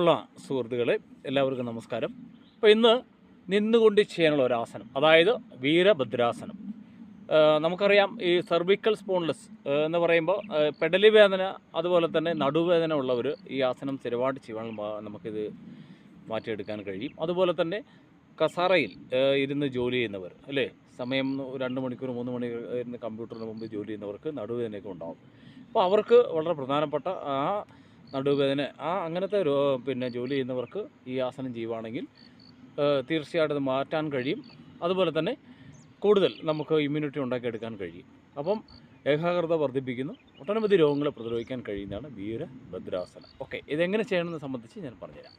ഉള്ള സുഹൃത്തുക്കളെ എല്ലാവർക്കും നമസ്കാരം. അപ്പോൾ ഇന്ന് നിന്നുകൊണ്ട് ചെയ്യാനുള്ള ഒരു ആസനം അതായത് വീരഭദ്രാസനം. നമുക്കറിയാം ഈ സെർവിക്കൽ സ്പോൺലെസ് എന്ന് പറയുമ്പോൾ പെഡലി വേദന അതുപോലെ തന്നെ നടുവേദന ഉള്ളവർ ഈ ആസനം സ്ഥിരമായിട്ട് ചെയ്യാൻ നമുക്കിത് മാറ്റിയെടുക്കാൻ കഴിയും. അതുപോലെ തന്നെ കസാറയിൽ ഇരുന്ന് ജോലി ചെയ്യുന്നവർ അല്ലേ? സമയം രണ്ട് മണിക്കൂർ മൂന്ന് മണിക്കൂർ ഇരുന്ന് കമ്പ്യൂട്ടറിന് മുമ്പ് ജോലി ചെയ്യുന്നവർക്ക് നടുവേദനയൊക്കെ ഉണ്ടാകും അപ്പോൾ അവർക്ക് വളരെ പ്രധാനപ്പെട്ട ആ നടുവേദന ആ അങ്ങനത്തെ പിന്നെ ജോലി ചെയ്യുന്നവർക്ക് ഈ ആസനം ചെയ്യുവാണെങ്കിൽ തീർച്ചയായിട്ടും അത് മാറ്റാൻ കഴിയും. അതുപോലെ തന്നെ കൂടുതൽ നമുക്ക് ഇമ്മ്യൂണിറ്റി ഉണ്ടാക്കിയെടുക്കാൻ കഴിയും. അപ്പം ഏകാഗ്രത വർദ്ധിപ്പിക്കുന്നു. ഒട്ടനവധി രോഗങ്ങളെ പ്രതിരോധിക്കാൻ കഴിയുന്നതാണ് വീരഭദ്രാസനം. ഓക്കെ ഇതെങ്ങനെ ചെയ്യണമെന്ന് സംബന്ധിച്ച് ഞാൻ പറഞ്ഞുതരാം.